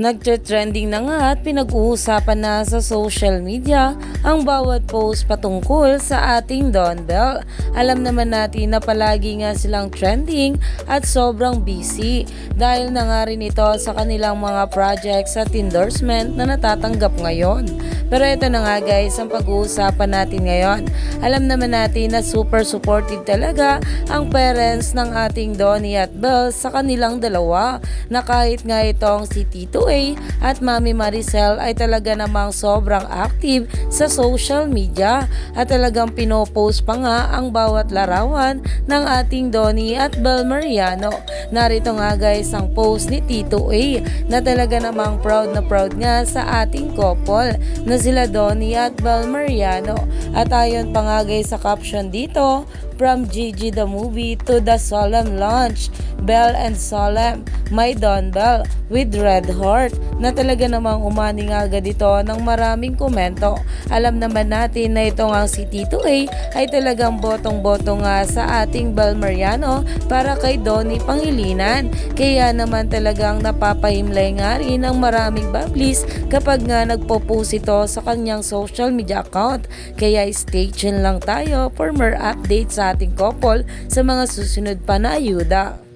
Nagtre-trending na nga at pinag-uusapan na sa social media ang bawat post patungkol sa ating Don Bell. Alam naman natin na palagi nga silang trending at sobrang busy dahil na nga rin ito sa kanilang mga projects at endorsement na natatanggap ngayon. Pero ito na nga guys ang pag-uusapan natin ngayon. Alam naman natin na super supportive talaga ang parents ng ating Donnie at Belle sa kanilang dalawa na kahit nga itong si Tito A at Mami Maricel ay talaga namang sobrang active sa social media at talagang pinopost pa nga ang bawat larawan ng ating Donnie at Belle Mariano. Narito nga guys ang post ni Tito A na talaga namang proud na proud nga sa ating couple na sila Donnie at Belle Mariano. At ayon pa nga guys sa caption dito, from Gigi the movie to the solemn launch, Belle and Solemn, my Don Bell with red heart na talaga namang umani nga agad ito ng maraming komento. Alam naman natin na ito nga si Tito A ay talagang botong-boto nga sa ating Bel Mariano para kay Donnie Pangilinan. Kaya naman talagang napapahimlay nga rin ang maraming bablis kapag nga nagpo-post ito sa kanyang social media account. Kaya stay tuned lang tayo for more updates sa ating couple sa mga susunod pa na ayuda.